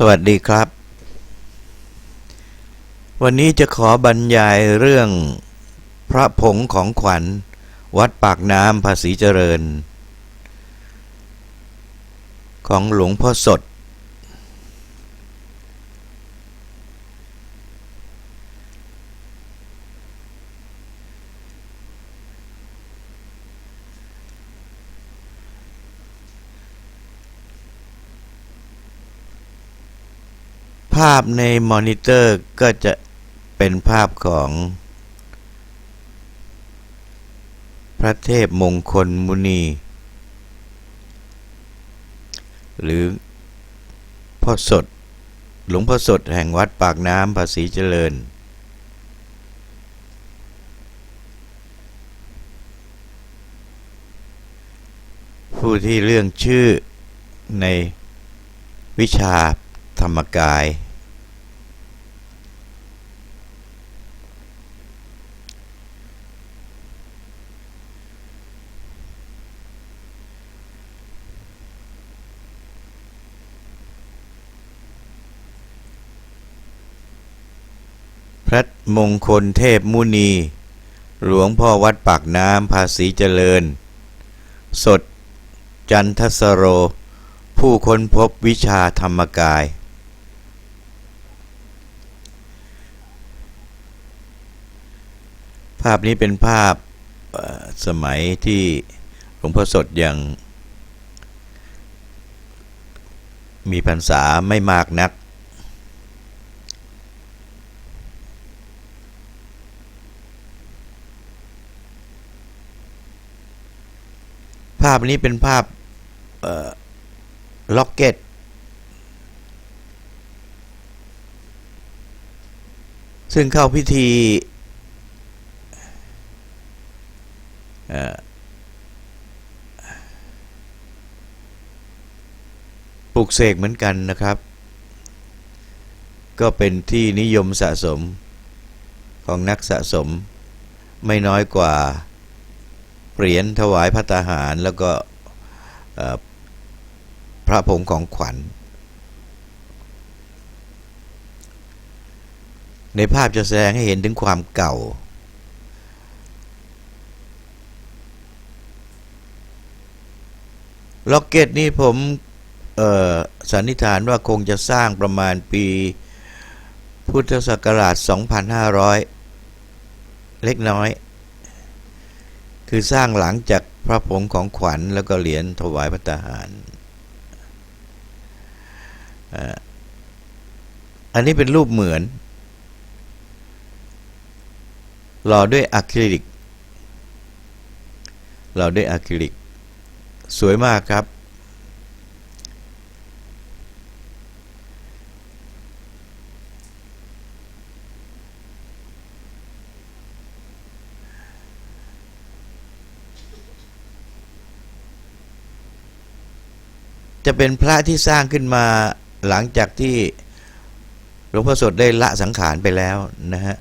สวัสดีครับ วันนี้จะขอบรรยายเรื่องพระผงของขวัญ วัดปากน้ำภาษีเจริญ ของหลวงพ่อสด ภาพในมอนิเตอร์ก็จะเป็นภาพของ พระเทพมงคลมุนี หรือพ่อสด หลวงพ่อสดแห่งวัดปากน้ำภาษีเจริญ ผู้ที่เรื่องชื่อในวิชาธรรมกาย ระมงคลเทพมุนี หลวงพ่อวัดปากน้ำภาษีเจริญ สด จันทสโร ผู้ค้นพบวิชาธรรมกาย ภาพนี้เป็นภาพสมัยที่หลวงพ่อสดยังมีพรรษาไม่มากนัก ภาพนี้เป็นภาพล็อกเก็ตซึ่งเข้าพิธีปลุกเสกเหมือนกันนะครับ ก็เป็นที่นิยมสะสมของนักสะสมไม่น้อยกว่า เหรียญถวายพระตาหารแล้วก็พระผงของขวัญ ในภาพจะแสดงให้เห็นถึงความเก่า ล็อกเก็ตนี่ผมสันนิษฐานว่าคงจะสร้างประมาณปีพุทธศักราช 2,500 เล็กน้อย คือสร้างหลังจากพระผงของขวัญแล้วก็เหรียญถวายพระทหาร อันนี้เป็นรูปเหมือนหล่อด้วยอะคริลิกหล่อด้วยอะคริลิก สวยมากครับ จะเป็นพระที่สร้างขึ้นมาหลังจากที่หลวงพ่อสดได้ละสังขารไปแล้วนะฮะ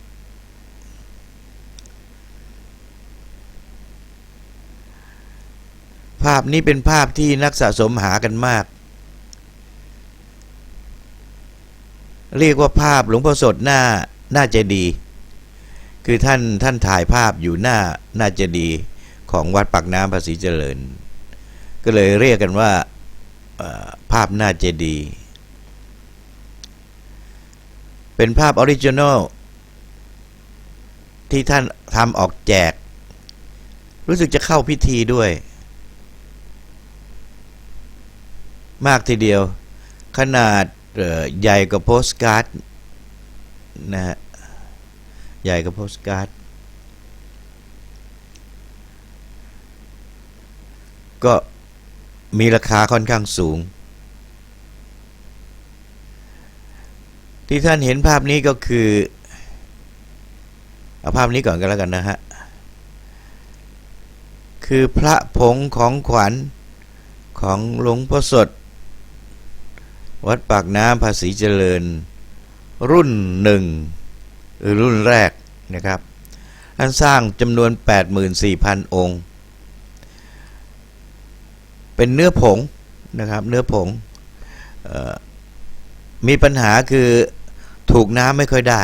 ภาพนี้เป็นภาพที่นักสะสมหากันมาก เรียกว่าภาพหลวงพ่อสดหน้าหน้าเจดี คือท่านท่านถ่ายภาพอยู่หน้าหน้าเจดีของวัดปากน้ำภาษีเจริญ ก็เลยเรียกกันว่า ภาพหน้าเจดีย์เป็นภาพออริจินอลที่ท่านทำออกแจก รู้สึกจะเข้าพิธีด้วย มากทีเดียว ขนาดใหญ่กว่าโปสการ์ดนะฮะใหญ่กว่าโปสการ์ดก็ มีราคาค่อนข้างสูง ที่ท่านเห็นภาพนี้ก็คือเอาภาพนี้ก่อนก็แล้วกันนะฮะ คือพระผงของขวัญของหลวงพ่อสด วัดปากน้ำภาษีเจริญ รุ่นหนึ่งหรือรุ่นแรกนะครับท่านสร้างจำนวน 84,000 องค์ เป็นเนื้อผงนะครับ เนื้อผงออมีปัญหาคือถูกน้ำไม่ค่อยได้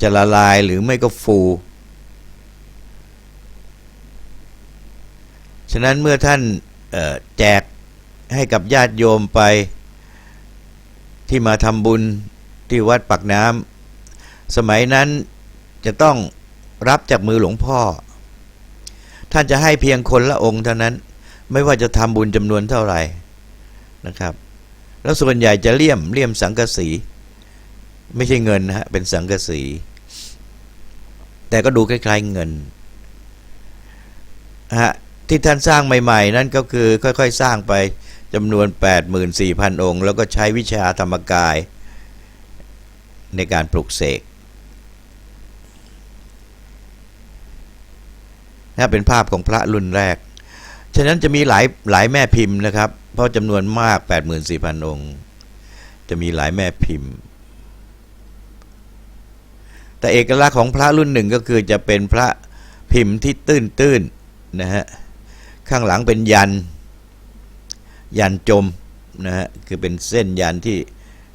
จะละลายหรือไม่ก็ฟู ฉะนั้นเมื่อท่านแจกให้กับญาติโยมไปที่มาทำบุญที่วัดปักน้ำสมัยนั้นจะต้องรับจากมือหลวงพ่อ ท่านจะให้เพียงคนละองค์เท่านั้น ไม่ว่าจะทำบุญจำนวนเท่าไหร่นะครับ แล้วส่วนใหญ่จะเลี่ยมเลี่ยมสังกะสีไม่ใช่เงินนะฮะเป็นสังกะสี แต่ก็ดูคล้ายๆเงินฮะที่ท่านสร้างใหม่ ๆ นั่นก็คือค่อยๆ สร้างไปจำนวน 84,000 องค์ แล้วก็ใช้วิชาธรรมกายในการปลุกเสกนะเป็นภาพของพระรุ่นแรก ฉะนั้นจะมีหลายหลายแม่พิมพ์นะครับ เพราะจำนวนมาก 84,000 องค์ จะมีหลายแม่พิมพ์ แต่เอกลักษณ์ของพระรุ่นหนึ่งก็คือจะเป็นพระพิมพ์ที่ตื้นๆนะฮะข้างหลังเป็นยัน ยันจมนะฮะคือเป็นเส้นยันที่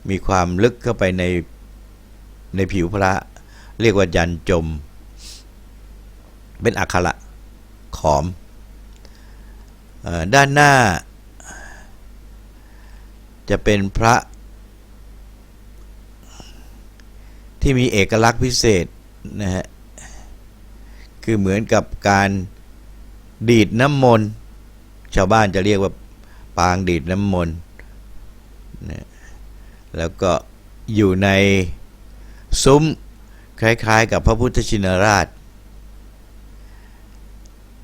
มีความลึกเข้าไปในในผิวพระ เรียกว่ายันจม เป็นอักขระขอม ด้านหน้า จะเป็นพระ ที่มีเอกลักษณ์พิเศษนะฮะคือเหมือนกับการดีดน้ำมนต์ชาวบ้านจะเรียกว่าปางดีดน้ำมนต์นะแล้วก็อยู่ในซุ้มคล้ายๆ กับพระพุทธชินราช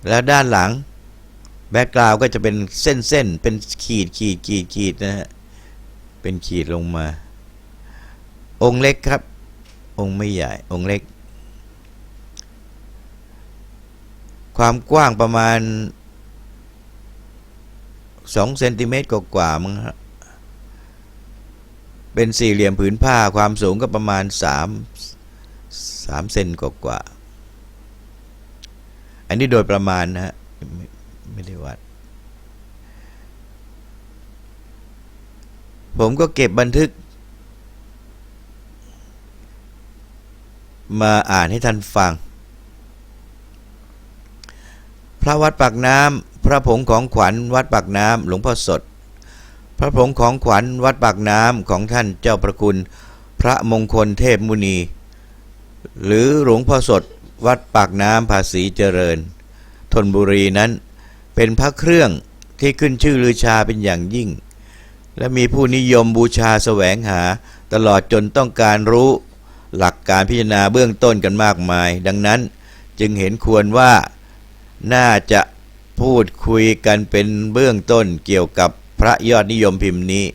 แล้วด้านหลัง แบ็กกราวก็จะเป็นเส้นๆเป็นขีดขีดขีดขีดนะฮะเป็นขีดลงมา องค์เล็กครับ องค์ไม่ใหญ่ องค์เล็ก ความกว้างประมาณสองเซนติเมตรกว่าๆมั้งฮะเป็นสี่เหลี่ยมผืนผ้าความสูงก็ประมาณสามสามเซนกว่าๆอันนี้โดยประมาณนะฮะ ไม่ได้วัด ผมก็เก็บบันทึก มาอ่านให้ท่านฟัง พระวัดปากน้ำพระผงของขวัญวัดปากน้ำหลวงพ่อสด พระผงของขวัญวัดปากน้ำของท่านเจ้าประคุณ พระมงคลเทพมุนี หรือหลวงพ่อสดวัดปากน้ำภาษีเจริญธนบุรีนั้น เป็นพระเครื่องที่ขึ้นชื่อลือชาเป็นอย่างยิ่ง และมีผู้นิยมบูชาแสวงหาตลอดจนต้องการรู้หลักการพิจารณาเบื้องต้นกันมากมาย ดังนั้นจึงเห็นควรว่าน่าจะพูดคุยกันเป็นเบื้องต้นเกี่ยวกับพระยอดนิยมพิมพ์นี้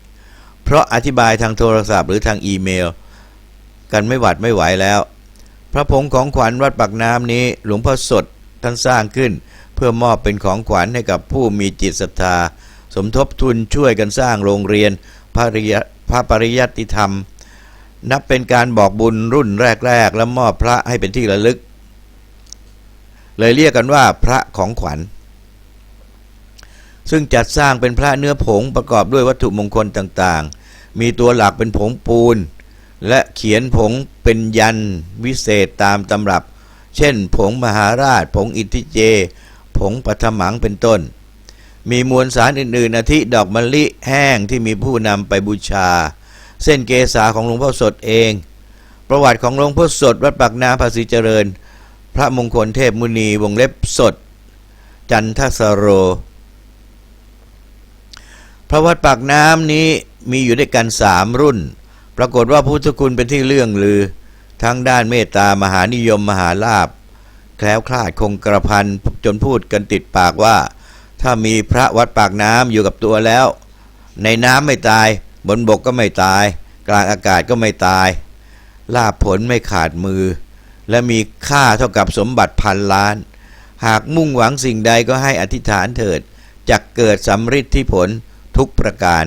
เพราะอธิบายทางโทรศัพท์หรือทางอีเมล กันไม่หวัดไม่ไหวแล้ว พระผงของขวัญวัดปากน้ำนี้หลวงพ่อสดท่านสร้างขึ้น เพื่อมอบเป็นของขวัญให้กับผู้มีจิตศรัทธา สมทบทุนช่วยกันสร้างโรงเรียนพระริยพระปริยัติธรรม นับเป็นการบอกบุญรุ่นแรก ๆ และมอบพระให้เป็นที่ระลึก เลยเรียกกันว่าพระของขวัญ ซึ่งจัดสร้างเป็นพระเนื้อผงประกอบด้วยวัตถุมงคลต่างๆ มีตัวหลักเป็นผงปูน และเขียนผงเป็นยันวิเศษตามตำรับ เช่น ผงมหาราช ผงอิทธิเจ ผงปัทมังเป็นต้น มีมวลสารอื่นๆอาทิดอกมะลิแห้งที่มีผู้นำไปบูชา เส้นเกษาของหลวงพ่อสดเอง ประวัติของหลวงพ่อสดวัดปากน้ำภาษีเจริญ พระมงคลเทพมุนีวงเล็บสด จันทสโร พระวัดปากน้ำนี้มีอยู่ด้วยกันสามรุ่น ปรากฏว่าพุทธคุณเป็นที่เลื่องลือ ทั้งด้านเมตตามหานิยมมหาลาภ แคล้วคลาดคงกระพันจนพูดกันติดปากว่า ถ้ามีพระวัดปากน้ำอยู่กับตัวแล้ว ในน้ำไม่ตาย บนบกก็ไม่ตาย กลางอากาศก็ไม่ตาย ลาผลไม่ขาดมือ และมีค่าเท่ากับสมบัติพันล้าน หากมุ่งหวังสิ่งใดก็ให้อธิษฐานเถิดจะเกิดสำฤทธิผลทุกประการ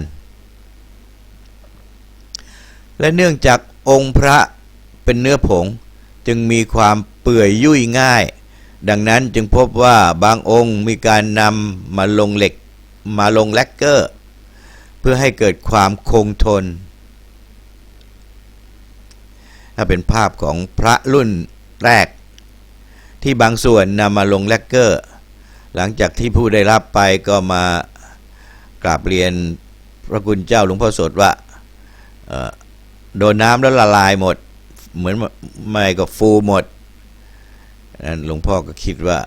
และเนื่องจากองค์พระเป็นเนื้อผงจึงมีความ เปื่อยยุ่ยง่าย ดังนั้นจึงพบว่าบางองค์มีการนำมาลงเหล็กมาลงแลกเกอร์ เพื่อให้เกิดความคงทน ถ้าเป็นภาพของพระรุ่นแรก ที่บางส่วนนำมาลงแลกเกอร์ หลังจากที่ผู้ได้รับไปก็มากราบเรียนพระคุณเจ้าหลวงพ่อสดว่าโดนน้ำแล้วละลายหมด เหมือนไม่ก็ฟูหมด นั้นหลวงพ่อก็คิดว่า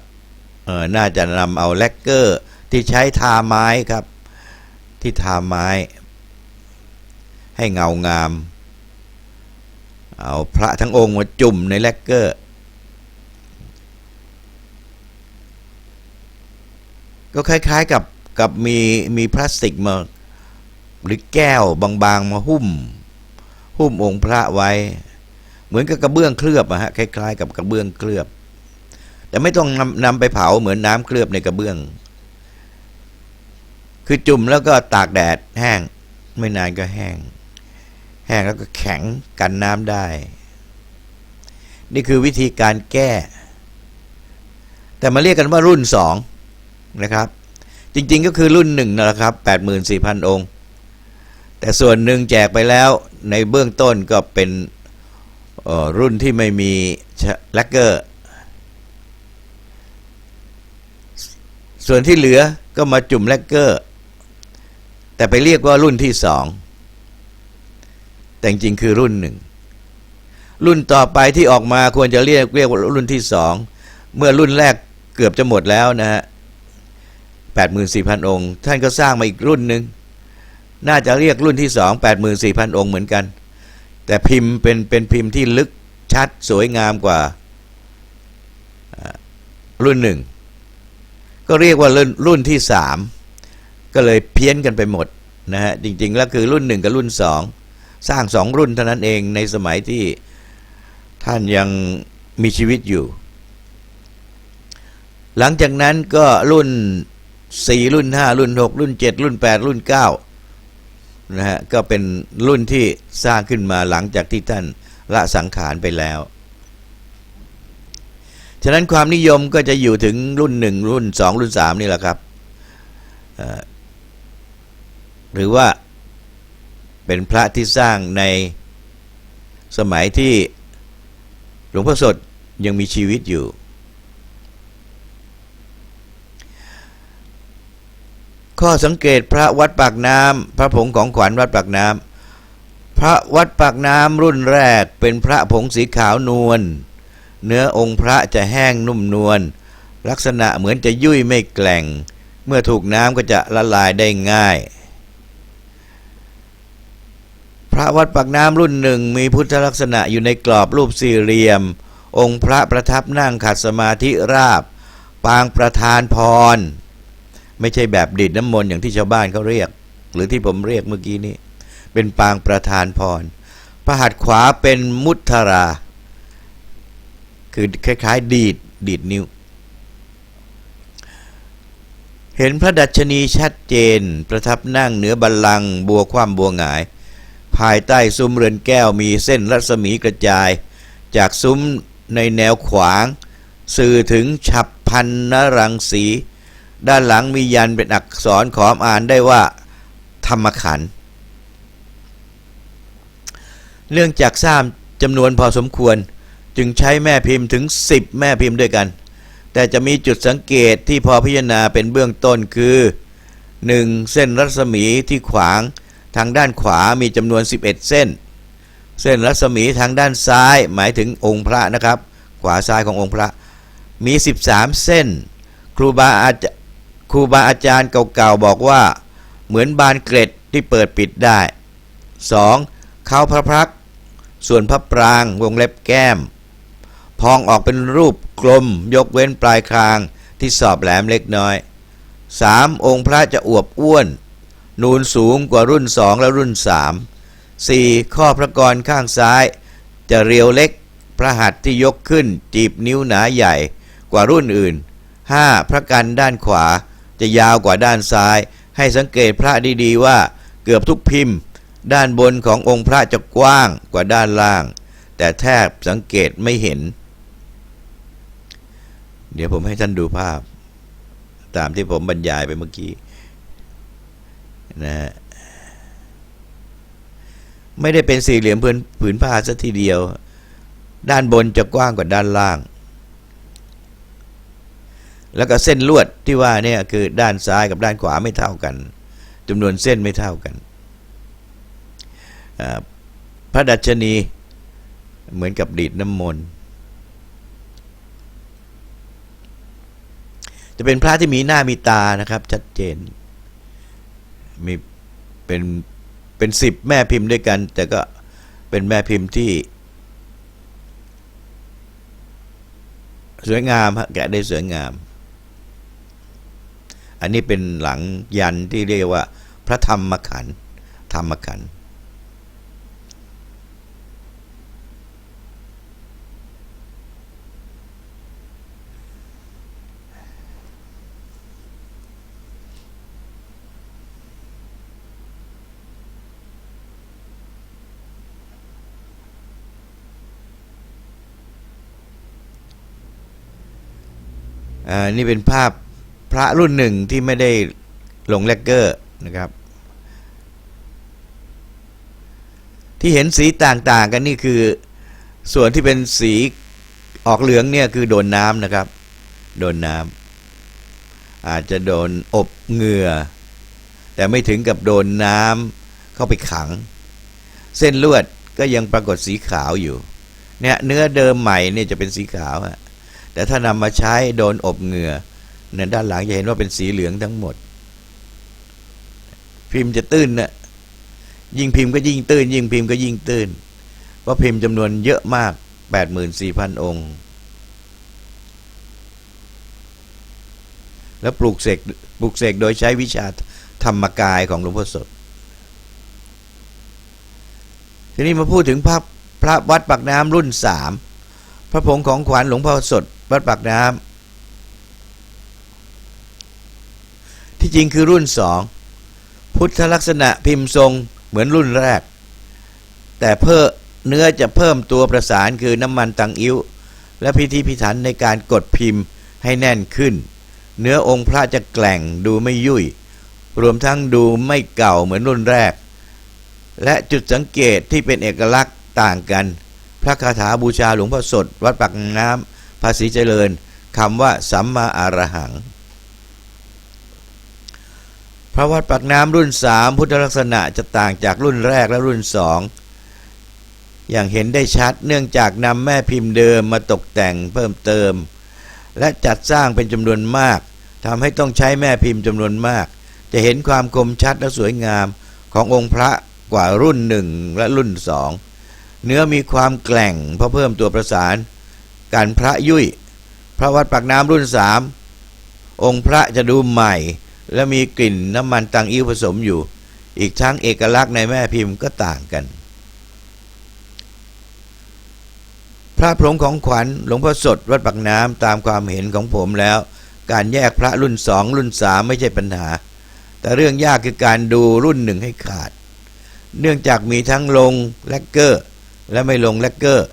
เออน่าจะนำเอาแลกเกอร์ที่ใช้ทาไม้ครับ ที่ทาไม้ ให้เงางาม เอาพระทั้งองค์มาจุ่มในแลกเกอร์ก็คล้าย ๆ กับกับมีมีพลาสติกมาหรือแก้วบางๆมาหุ้ม หุ้มองค์พระไว้ เหมือนกับกระเบื้องเคลือบอะฮะคล้าย ๆ กับกระเบื้องเคลือบ แต่ไม่ต้องนำนำไปเผาเหมือนน้ำเคลือบในกระเบื้อง คือจุ่มแล้วก็ตากแดดแห้ง ไม่นานก็แห้ง แห้งแล้วก็แข็งกันน้ำได้ นี่คือวิธีการแก้ แต่มาเรียกกันว่ารุ่นสองนะครับ จริงๆก็คือรุ่นหนึ่งนั่นแหละครับ84,000องค์ แต่ส่วนหนึ่งแจกไปแล้วในเบื้องต้นก็เป็นออรุ่นที่ไม่มีแลกเกอร์ ส่วนที่เหลือก็มาจุ่มแลกเกอร์ แต่ไปเรียกว่ารุ่นที่สอง แต่จริงคือรุ่นหนึ่ง รุ่นต่อไปที่ออกมาควรจะเรียกเรียกว่ารุ่นที่สอง เมื่อรุ่นแรกเกือบจะหมดแล้วนะฮะแปดหมื่นสี่พันองค์ ท่านก็สร้างมาอีกรุ่นหนึ่ง น่าจะเรียกรุ่นที่สองแปดหมื่นสี่พันองค์เหมือนกัน แต่พิมพ์เป็นเป็นพิมพ์ที่ลึกชัดสวยงามกว่ารุ่นหนึ่ง ก็เรียกว่ารุ่นรุ่นที่สามก็เลยเพี้ยนกันไปหมดนะฮะจริงๆแล้วคือรุ่นหนึ่งกับรุ่นสองสร้างสองรุ่นเท่านั้นเองในสมัยที่ท่านยังมีชีวิตอยู่ หลังจากนั้นก็รุ่นสี่รุ่นห้ารุ่นหกรุ่นเจ็ดรุ่นแปดรุ่นเก้านะฮะก็เป็นรุ่นที่สร้างขึ้นมาหลังจากที่ท่านละสังขารไปแล้ว ฉะนั้นความนิยมก็จะอยู่ถึงรุ่นหนึ่งรุ่นสองรุ่นสามนี่แหละครับหรือว่าเป็นพระที่สร้างในสมัยที่หลวงพ่อสดยังมีชีวิตอยู่ ข้อสังเกตพระวัดปากน้ำพระผงของขวัญวัดปากน้ำพระวัดปากน้ำรุ่นแรกเป็นพระผงสีขาวนวล เนื้อองค์พระจะแห้งนุ่มนวลลักษณะเหมือนจะยุ่ยไม่แกล่ง เมื่อถูกน้ำก็จะละลายได้ง่าย พระวัดปากน้ำรุ่นหนึ่งมีพุทธลักษณะอยู่ในกรอบรูปสี่เหลี่ยม องค์พระประทับนั่งขัดสมาธิราบ ปางประธานพร ไม่ใช่แบบดิดน้ำมนต์อย่างที่ชาวบ้านเขาเรียก หรือที่ผมเรียกเมื่อกี้นี้ เป็นปางประธานพรพระหัตถ์ขวาเป็นมุทรา คือคล้าย ๆ ดีดดีดนิ้ว เห็นพระดัชนีชัดเจน ประทับนั่งเหนือบัลลังก์บัวคว่ำบัวหงาย ภายใต้ซุ้มเรือนแก้วมีเส้นรัศมีกระจาย จากซุ้มในแนวขวาง สื่อถึงฉับพันนรังสี ด้านหลังมียันเป็นอักษรขอมอ่านได้ว่า ธรรมขันธ์เนื่องจากทราบจำนวนพอสมควร จึงใช้แม่พิมพ์ถึง 10 แม่พิมพ์ด้วยกัน แต่จะมีจุดสังเกตที่พอพิจารณาเป็นเบื้องต้นคือ 1. เส้นรัศมีที่ขวางทางด้านขวามีจำนวน 11 เส้น เส้นรัศมีทางด้านซ้ายหมายถึงองค์พระนะครับ ขวาซ้ายขององค์พระ มี 13 เส้น ครูบาอาจครูบาอาจารย์เก่าๆบอกว่า เหมือนบานเกล็ดที่เปิดปิดได้ 2. เขาพระพัก ส่วนพระปรางวงเล็บแก้ม พองออกเป็นรูปกลม ยกเว้นปลายคางที่สอบแหลมเล็กน้อย 3. องค์พระจะอวบอ้วน นูนสูงกว่ารุ่นสองและรุ่นสามสี่ข้อพระกรข้างซ้าย จะเรียวเล็ก พระหัตถ์ที่ยกขึ้น จีบนิ้วหนาใหญ่กว่ารุ่นอื่น 5. พระกันด้านขวาจะยาวกว่าด้านซ้าย ให้สังเกตพระดีๆว่าเกือบทุกพิมพ์ ด้านบนขององค์พระจะกว้างกว่าด้านล่าง แต่แทบสังเกตไม่เห็น เดี๋ยวผมให้ท่านดูภาพ ตามที่ผมบรรยายไปเมื่อกี้นะฮะไม่ได้เป็นสี่เหลี่ยมผืนผืนผ้าซะทีเดียว ด้านบนจะกว้างกว่าด้านล่าง แล้วก็เส้นลวดที่ว่าเนี่ยคือด้านซ้ายกับด้านขวาไม่เท่ากันจำนวนเส้นไม่เท่ากันพระดัชนีเหมือนกับดีดน้ำมนต์ จะเป็นพระที่มีหน้ามีตานะครับ ชัดเจน มีเป็นเป็นสิบแม่พิมพ์ด้วยกัน แต่ก็เป็นแม่พิมพ์ที่ สวยงามฮะแกะได้สวยงาม อันนี้เป็นหลังยันที่เรียกว่า พระธรรมขันธ์ธรรมขันธ์ นี่เป็นภาพพระรุ่นหนึ่งที่ไม่ได้ลงแลกเกอร์นะครับ ที่เห็นสีต่างๆ กันนี่คือส่วนที่เป็นสีออกเหลืองเนี่ยคือโดนน้ำนะครับ โดนน้ำอาจจะโดนอบเหงื่อ แต่ไม่ถึงกับโดนน้ำเข้าไปขัง เส้นลวดก็ยังปรากฏสีขาวอยู่ เนี่ยเนื้อเดิมใหม่เนี่ยจะเป็นสีขาวฮะ แต่ถ้านำมาใช้โดนอบเหงื่อเนี่ยด้านหลังจะเห็นว่าเป็นสีเหลืองทั้งหมด พิมพ์จะตื้นนะยิ่งพิมพ์ก็ยิ่งตื้น ยิ่งพิมพ์ก็ยิ่งตื้นเพราะพิมพ์จำนวนเยอะมาก 84,000 องค์ แล้วปลูกเสกปลูกเสกโดยใช้วิชาธรรมกายของหลวงพ่อสด ทีนี้มาพูดถึงพระพระวัดปากน้ำรุ่นสามพระผงของขวัญหลวงพ่อสด วัดปากน้ำที่จริงคือรุ่นสองพุทธลักษณะพิมพ์ทรงเหมือนรุ่นแรก แต่เพิ่มเนื้อจะเพิ่มตัวประสานคือน้ำมันตังอิ้ว และพิธีพิถันในการกดพิมพ์ให้แน่นขึ้น เนื้อองค์พระจะแกล่งดูไม่ยุ่ย รวมทั้งดูไม่เก่าเหมือนรุ่นแรก และจุดสังเกตที่เป็นเอกลักษณ์ต่างกัน พระคาถาบูชาหลวงพ่อสด วัดปากน้ำ ภาษีเจริญคำว่าสัมมาอารหัง พระวัดปากน้ำรุ่นสามพุทธลักษณะจะต่างจากรุ่นแรกและรุ่นสองอย่างเห็นได้ชัดเนื่องจากนำแม่พิมพ์เดิมมาตกแต่งเพิ่มเติม และจัดสร้างเป็นจำนวนมากทำให้ต้องใช้แม่พิมพ์จำนวนมาก จะเห็นความคมชัดและสวยงามขององค์พระกว่ารุ่นหนึ่งและรุ่นสองเนื้อมีความแกล่งเพราะเพิ่มตัวประสาน การพระยุ่ยพระวัดปากน้ำรุ่นสามองค์พระจะดูใหม่ และมีกลิ่นน้ำมันตังอิ้วผสมอยู่ อีกทั้งเอกลักษณ์ในแม่พิมพ์ก็ต่างกัน พระพรหมของขวัญหลวงพ่อสดวัดปากน้ำตามความเห็นของผมแล้ว การแยกพระรุ่นสองรุ่นสามไม่ใช่ปัญหา แต่เรื่องยากคือการดูรุ่นหนึ่งให้ขาด เนื่องจากมีทั้งลงแลกเกอร์ และไม่ลงแลกเกอร์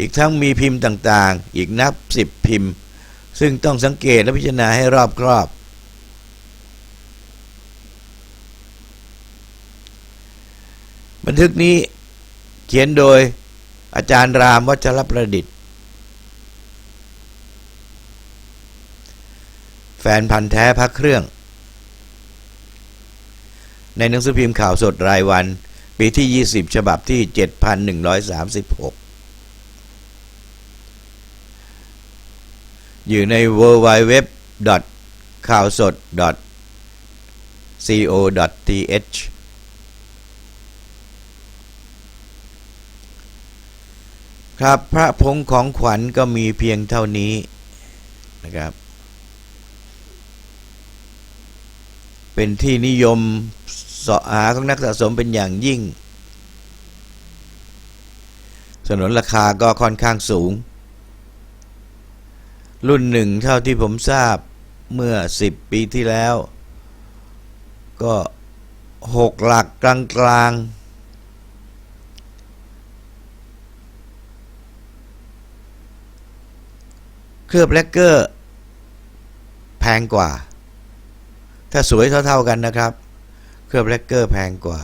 อีกทั้งมีพิมพ์ต่างๆ อีกนับสิบพิมพ์ ซึ่งต้องสังเกตและพิจารณาให้รอบครอบ บันทึกนี้เขียนโดยอาจารย์รามวัชรประดิษฐ์ แฟนพันธ์แท้พักเครื่อง ในหนังสือพิมพ์ข่าวสดรายวัน ปีที่ 20 ฉบับที่ 7,136 อยู่ใน w w w ข่าวสด co th ครับพระพงของขวัญก็มีเพียงเท่านี้นะครับ เป็นที่นิยมเสาะหาของนักสะสมเป็นอย่างยิ่งสนนราคาก็ค่อนข้างสูง รุ่นหนึ่งเท่าที่ผมทราบเมื่อสิบปีที่แล้ว ก็หกหลักกลางๆเคลือบแลกเกอร์แพงกว่า ถ้าสวยเท่าๆกันนะครับ เคลือบแลกเกอร์แพงกว่า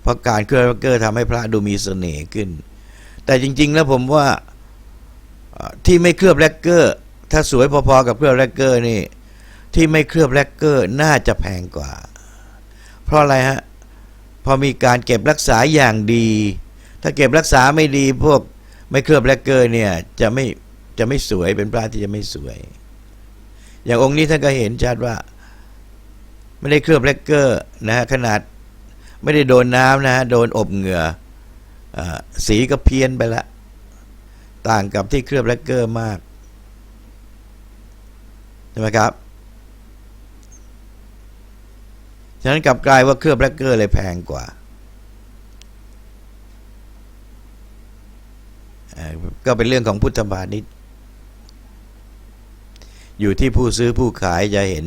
เพราะการเคลือบแลกเกอร์ทำให้พระดูมีเสน่ห์ขึ้น แต่จริง ๆ แล้วผมว่าอ่าที่ไม่เคลือบแลกเกอร์ ถ้าสวยพอๆกับเคลือบแลกเกอร์นี่ ที่ไม่เคลือบแลกเกอร์น่าจะแพงกว่า เพราะอะไรฮะ พอมีการเก็บรักษาอย่างดี ถ้าเก็บรักษาไม่ดีพวกไม่เคลือบแลกเกอร์เนี่ยจะไม่จะไม่สวยเป็นพระที่จะไม่สวย อย่างองค์นี้ท่านก็เห็นชัดว่า ไม่ได้เคลือบแลกเกอร์นะฮะขนาดไม่ได้โดนน้ำนะฮะโดนอบเหงื่ออสีก็เพี้ยนไปละ ต่างกับที่เคลือบแลกเกอร์มาก ช่ไหมครับ ฉะนั้นกลับกลายว่าเคลือบแลกเกอร์เลยแพงกว่าก็เป็นเรื่องของพุทธบาณิชอยู่ที่ผู้ซื้อผู้ขายจะเห็น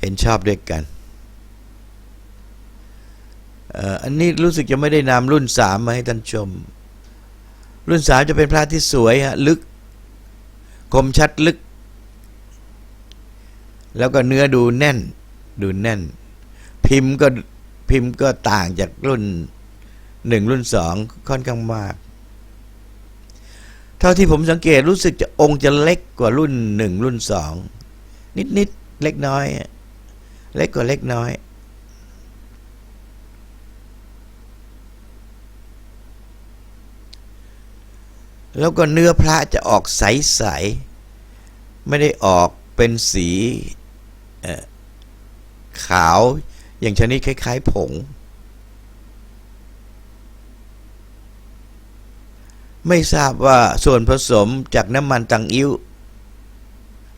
เห็นชอบด้วยกัน อันนี้รู้สึกจะไม่ได้นำรุ่นสามมาให้ท่านชม รุ่นสามจะเป็นพระที่สวยฮะลึก คมชัดลึก แล้วก็เนื้อดูแน่น ดูแน่น พิมพ์ก็พิมพ์ก็ต่างจากรุ่นหนึ่งรุ่นสองค่อนข้างมาก เท่าที่ผมสังเกตรู้สึกจะองค์จะเล็กกว่ารุ่นหนึ่งรุ่นสองนิดนิดเล็กน้อย เล็กกว่าเล็กน้อยแล้วก็เนื้อพระจะออกใส ๆ ไม่ได้ออกเป็นสี ขาวอย่างชนิดคล้าย ๆ ผง ไม่ทราบว่าส่วนผสมจากน้ำมันตังอิ้ว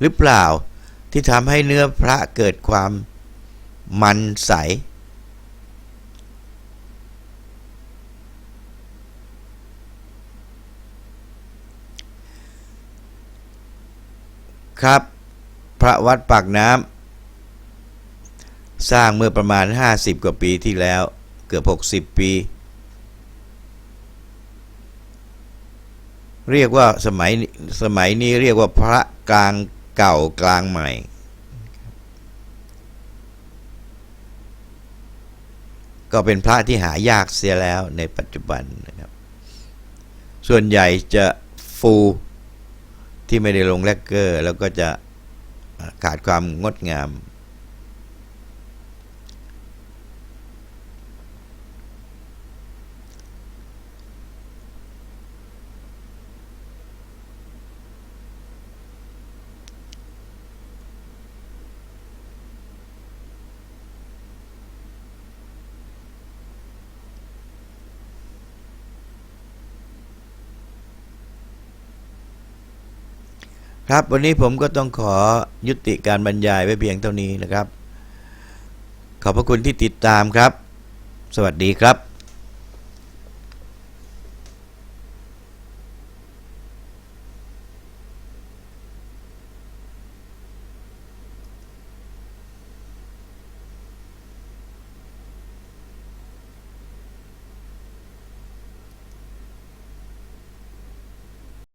หรือเปล่าที่ทำให้เนื้อพระเกิดความมันใส ครับ พระวัดปากน้ำ สร้างเมื่อประมาณ 50 กว่าปีที่แล้ว เกือบ 60 ปี เรียกว่าสมัยสมัยนี้เรียกว่าพระกลางเก่ากลางใหม่ ก็เป็นพระที่หายากเสียแล้วในปัจจุบันนะครับ ส่วนใหญ่จะฟูที่ไม่ได้ลงแลกเกอร์ แล้วก็จะขาดความงดงาม ครับวันนี้ผมก็ต้องขอยุติการบรรยายไว้เพียงเท่านี้นะครับ ขอบพระคุณที่ติดตามครับ สวัสดีครับ